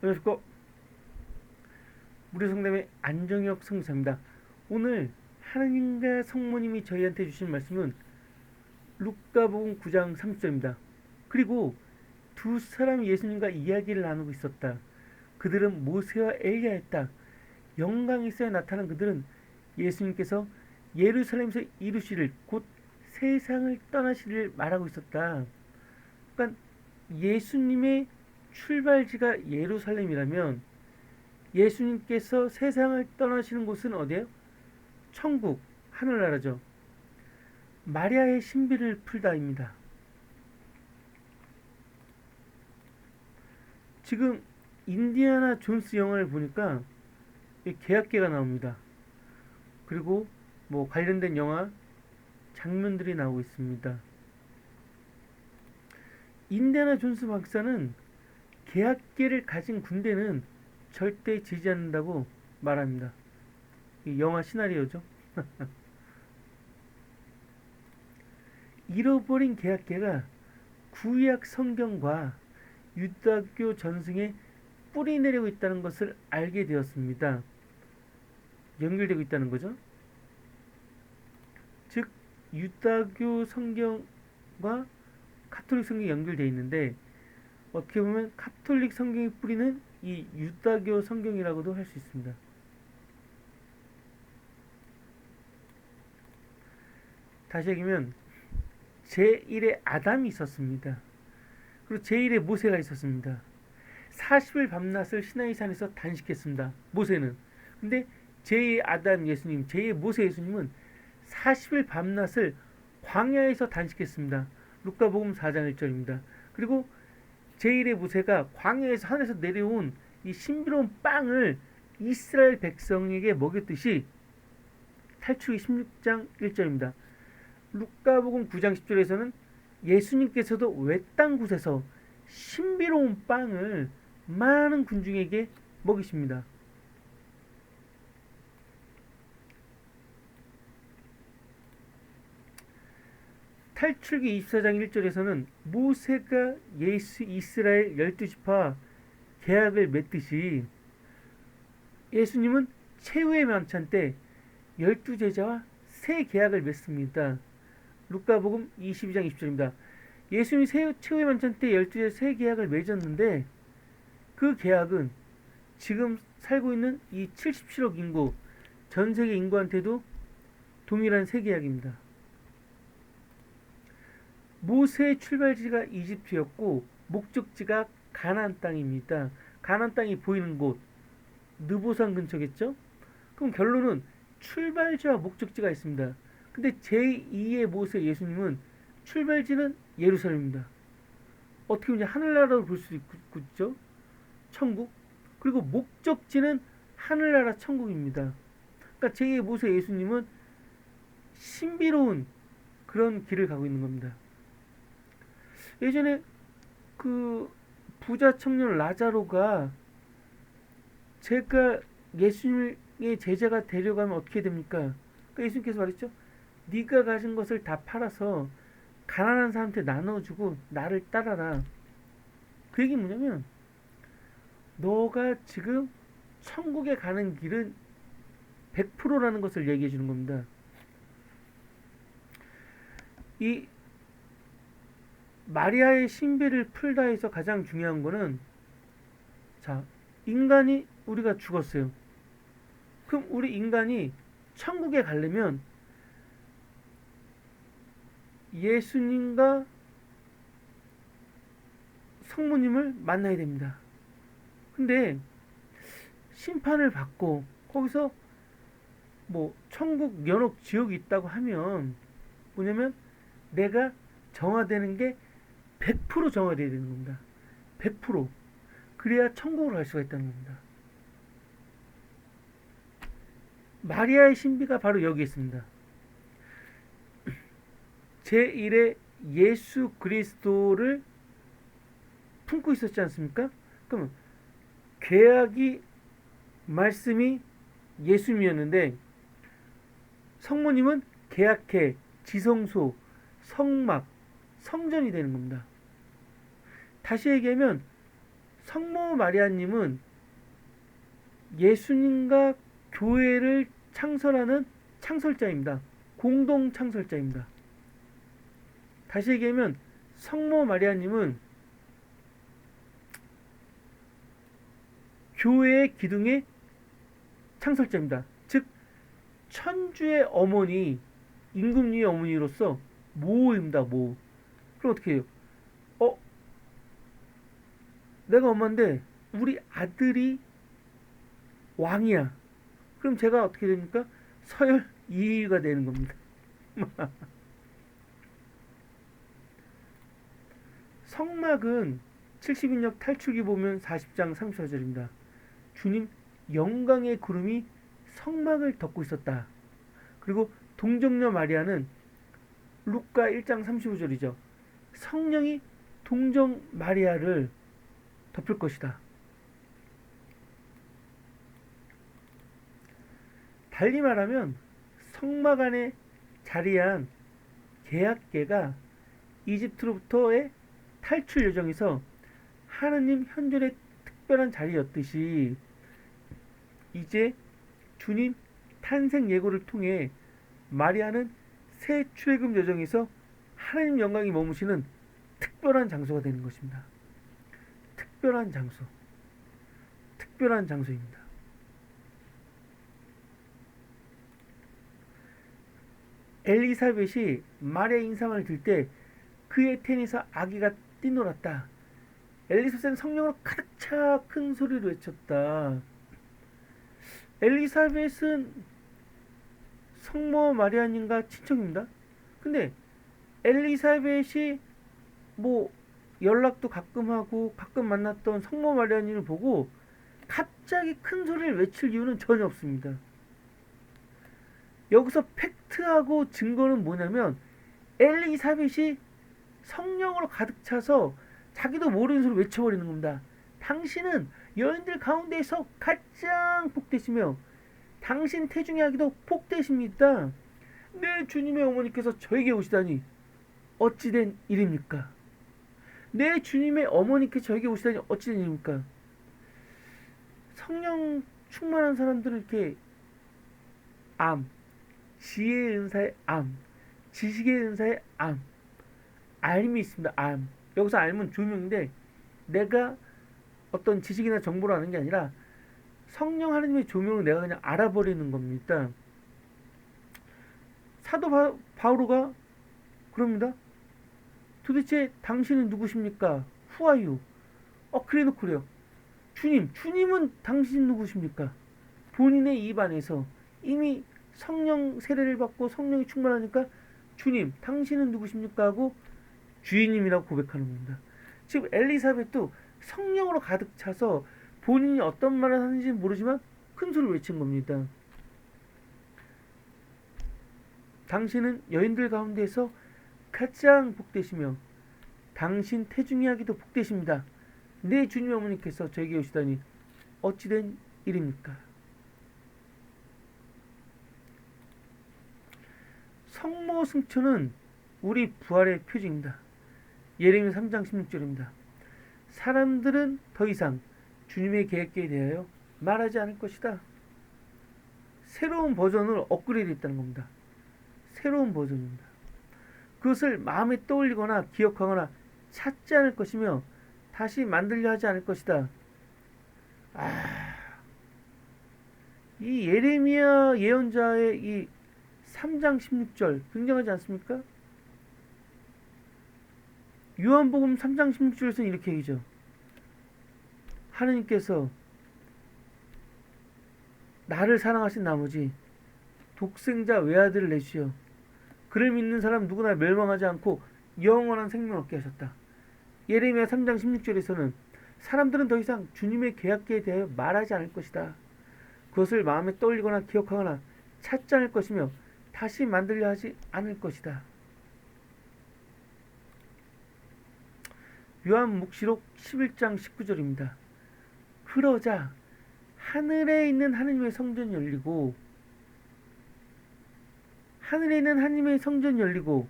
안녕하십니까. 우리 성담의 안정혁 성사입니다. 오늘 하나님과 성모님이 저희한테 주신 말씀은 루카복음 9장 30절입니다. 그리고 두 사람이 예수님과 이야기를 나누고 있었다. 그들은 모세와 엘리야였다. 영광에서 나타난 그들은 예수님께서 예루살렘에서 이루시를 곧 세상을 떠나시를 말하고 있었다. 그러니까 예수님의 출발지가 예루살렘이라면 예수님께서 세상을 떠나시는 곳은 어디예요? 천국, 하늘나라죠. 마리아의 신비를 풀다입니다. 지금 인디아나 존스 영화를 보니까 계약계가 나옵니다. 그리고 뭐 관련된 영화 장면들이 나오고 있습니다. 인디아나 존스 박사는 계약계를 가진 군대는 절대 지지 않는다고 말합니다. 이 영화 시나리오죠. 잃어버린 계약계가 구약 성경과 유다교 전승에 뿌리 내리고 있다는 것을 알게 되었습니다. 연결되고 있다는 거죠. 즉 유다교 성경과 카톨릭 성경이 연결되어 있는데 어떻게 보면 카톨릭 성경의 뿌리는 이 유다교 성경이라고도 할 수 있습니다. 다시 얘기하면 제1의 아담이 있었습니다. 그리고 제1의 모세가 있었습니다. 40일 밤낮을 시나이산에서 단식했습니다. 모세는. 근데 제2의 아담 예수님, 제2의 모세 예수님은 40일 밤낮을 광야에서 단식했습니다. 루카복음 4장 1절입니다. 그리고 제1의 모세가 광야에서 하늘에서 내려온 이 신비로운 빵을 이스라엘 백성에게 먹였듯이 탈출기 16장 1절입니다. 루카복음 9장 10절에서는 예수님께서도 외땅 곳에서 신비로운 빵을 많은 군중에게 먹이십니다. 탈출기 24장 1절에서는 모세가 예수 이스라엘 12지파 계약을 맺듯이 예수님은 최후의 만찬 때 12제자와 새 계약을 맺습니다. 루카복음 22장 20절입니다. 예수님이 최후의 만찬 때 12제자 새 계약을 맺었는데 그 계약은 지금 살고 있는 이 77억 인구 전 세계 인구한테도 동일한 새 계약입니다. 모세의 출발지가 이집트였고 목적지가 가나안 땅입니다. 가나안 땅이 보이는 곳 느보산 근처겠죠? 그럼 결론은 출발지와 목적지가 있습니다. 근데 제2의 모세 예수님은 출발지는 예루살렘입니다. 어떻게 보면 하늘나라로 볼수 있죠? 천국. 그리고 목적지는 하늘나라 천국입니다. 그러니까 제2의 모세 예수님은 신비로운 그런 길을 가고 있는 겁니다. 예전에 그 부자 청년 라자로가 제가 예수님의 제자가 되려가면 어떻게 됩니까? 그러니까 예수님께서 말했죠. 네가 가진 것을 다 팔아서 가난한 사람한테 나눠주고 나를 따라라. 그 얘기 뭐냐면 너가 지금 천국에 가는 길은 100%라는 것을 얘기해 주는 겁니다. 이 마리아의 신비를 풀다 해서 가장 중요한 거는 자, 인간이 우리가 죽었어요. 그럼 우리 인간이 천국에 가려면 예수님과 성모님을 만나야 됩니다. 근데 심판을 받고 거기서 뭐 천국 연옥 지옥이 있다고 하면 뭐냐면 내가 정화되는 게 100% 정화되어야 되는 겁니다. 100% 그래야 천국으로 갈 수가 있다는 겁니다. 마리아의 신비가 바로 여기 있습니다. 제1의 예수 그리스도를 품고 있었지 않습니까? 그러면 계약이 말씀이 예수님이었는데 성모님은 계약해 지성소 성막 성전이 되는 겁니다. 다시 얘기하면 성모 마리아님은 예수님과 교회를 창설하는 창설자입니다. 공동 창설자입니다. 다시 얘기하면 성모 마리아님은 교회의 기둥의 창설자입니다. 즉 천주의 어머니 임금님의 어머니로서 모입니다. 모. 그럼 어떻게 해요? 어? 내가 엄마인데 우리 아들이 왕이야. 그럼 제가 어떻게 됩니까? 서열 2위가 되는 겁니다. 성막은 70인역 탈출기 보면 40장 34절입니다. 주님 영광의 구름이 성막을 덮고 있었다. 그리고 동정녀 마리아는 루카 1장 35절이죠. 성령이 동정 마리아를 덮을 것이다. 달리 말하면 성막 안에 자리한 계약계가 이집트로부터의 탈출 여정에서 하느님 현존의 특별한 자리였듯이 이제 주님 탄생 예고를 통해 마리아는 새 출애굽 여정에서 하나님 영광이 머무시는 특별한 장소가 되는 것입니다. 특별한 장소. 특별한 장소입니다. 엘리사벳이 마리아 인상을 들 때 그의 텐에서 아기가 뛰놀았다. 엘리사벳은 성령으로 가득 차 큰 소리로 외쳤다. 엘리사벳은 성모 마리아님과 친척입니다. 근데 엘리사벳이 뭐 연락도 가끔 하고 가끔 만났던 성모 마리아님을 보고 갑자기 큰 소리를 외칠 이유는 전혀 없습니다. 여기서 팩트하고 증거는 뭐냐면 엘리사벳이 성령으로 가득 차서 자기도 모르는 소리 외쳐버리는 겁니다. 당신은 여인들 가운데서 가장 복되시며 당신 태중의 아기도 복되십니다. 내 주님의 어머니께서 저에게 오시다니 어찌된 일입니까? 내 주님의 어머니께 저에게 오시다니 어찌된 일입니까? 성령 충만한 사람들은 이렇게 암, 지혜의 은사의 암, 지식의 은사의 암, 알미 있습니다. 암. 여기서 알면 조명인데 내가 어떤 지식이나 정보를 아는 게 아니라 성령 하나님의 조명을 내가 그냥 알아버리는 겁니다. 사도 바, 바오로가 그럽니다. 도대체 당신은 누구십니까? 후아유. 어 그래 놓고 그래요. 주님, 주님은 당신 누구십니까? 본인의 입 안에서 이미 성령 세례를 받고 성령이 충만하니까 주님, 당신은 누구십니까? 하고 주인님이라고 고백하는 겁니다. 지금 엘리사벳도 성령으로 가득 차서 본인이 어떤 말을 하는지 모르지만 큰 소리를 외친 겁니다. 당신은 여인들 가운데서 가장 복되시며 당신 태중의 아기도 복되십니다. 내 주님의 어머니께서 저에게 오시다니 어찌된 일입니까? 성모 승천은 우리 부활의 표징입니다. 예레미야 3장 16절입니다. 사람들은 더 이상 주님의 계획에 대하여 말하지 않을 것이다. 새로운 버전을 업그레이드 했다는 겁니다. 새로운 버전입니다. 그것을 마음에 떠올리거나 기억하거나 찾지 않을 것이며 다시 만들려 하지 않을 것이다. 아, 이 예레미야 예언자의 이 3장 16절 굉장하지 않습니까? 요한복음 3장 16절에서는 이렇게 얘기죠. 하느님께서 나를 사랑하신 나머지 독생자 외아들을 내주시어 그를 믿는 사람 누구나 멸망하지 않고 영원한 생명 얻게 하셨다. 예레미야 3장 16절에서는 사람들은 더 이상 주님의 계약계에 대하여 말하지 않을 것이다. 그것을 마음에 떠올리거나 기억하거나 찾지 않을 것이며 다시 만들려 하지 않을 것이다. 요한 묵시록 11장 19절입니다. 그러자 하늘에 있는 하느님의 성전이 열리고 하늘에 있는 하느님의 성전이 열리고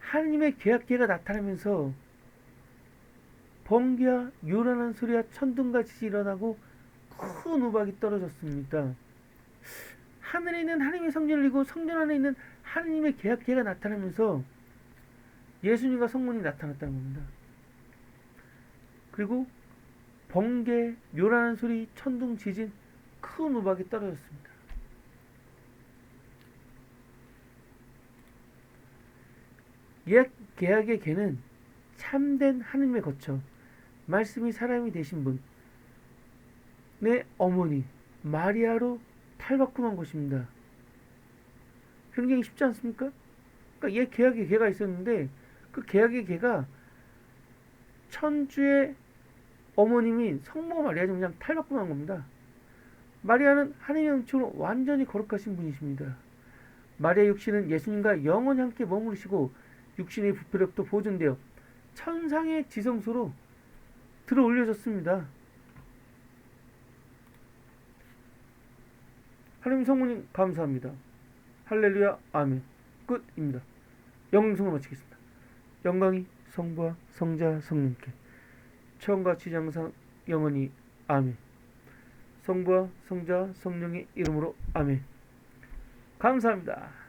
하느님의 계약계가 나타나면서 번개와 요란한 소리와 천둥과 지진이 일어나고 큰 우박이 떨어졌습니다. 하늘에 있는 하나님의 성전을 이고 성전 안에 있는 하나님의 계약계가 나타나면서 예수님과 성문이 나타났다는 겁니다. 그리고 번개, 요란한 소리, 천둥, 지진, 큰 우박이 떨어졌습니다. 옛 계약의 개는 참된 하나님의 거처, 말씀이 사람이 되신 분, 내 어머니 마리아로 탈바꿈한 것입니다. 굉장히 쉽지 않습니까? 그러니까 옛 계약의 개가 있었는데 그 계약의 개가 천주의 어머님인 성모 마리아 좀 그냥 탈바꿈한 겁니다. 마리아는 하나님의 음성으로 완전히 거룩하신 분이십니다. 마리아 육신은 예수님과 영원히 함께 머무르시고 육신의 부패력도 보존되어 천상의 지성소로 들어 올려졌습니다. 하나님 성모님 감사합니다. 할렐루야 아멘 끝입니다. 영성을 마치겠습니다. 영광이 성부와 성자 성령께 처음같이 항상 영원히 아멘 성부와 성자 성령의 이름으로 아멘 감사합니다.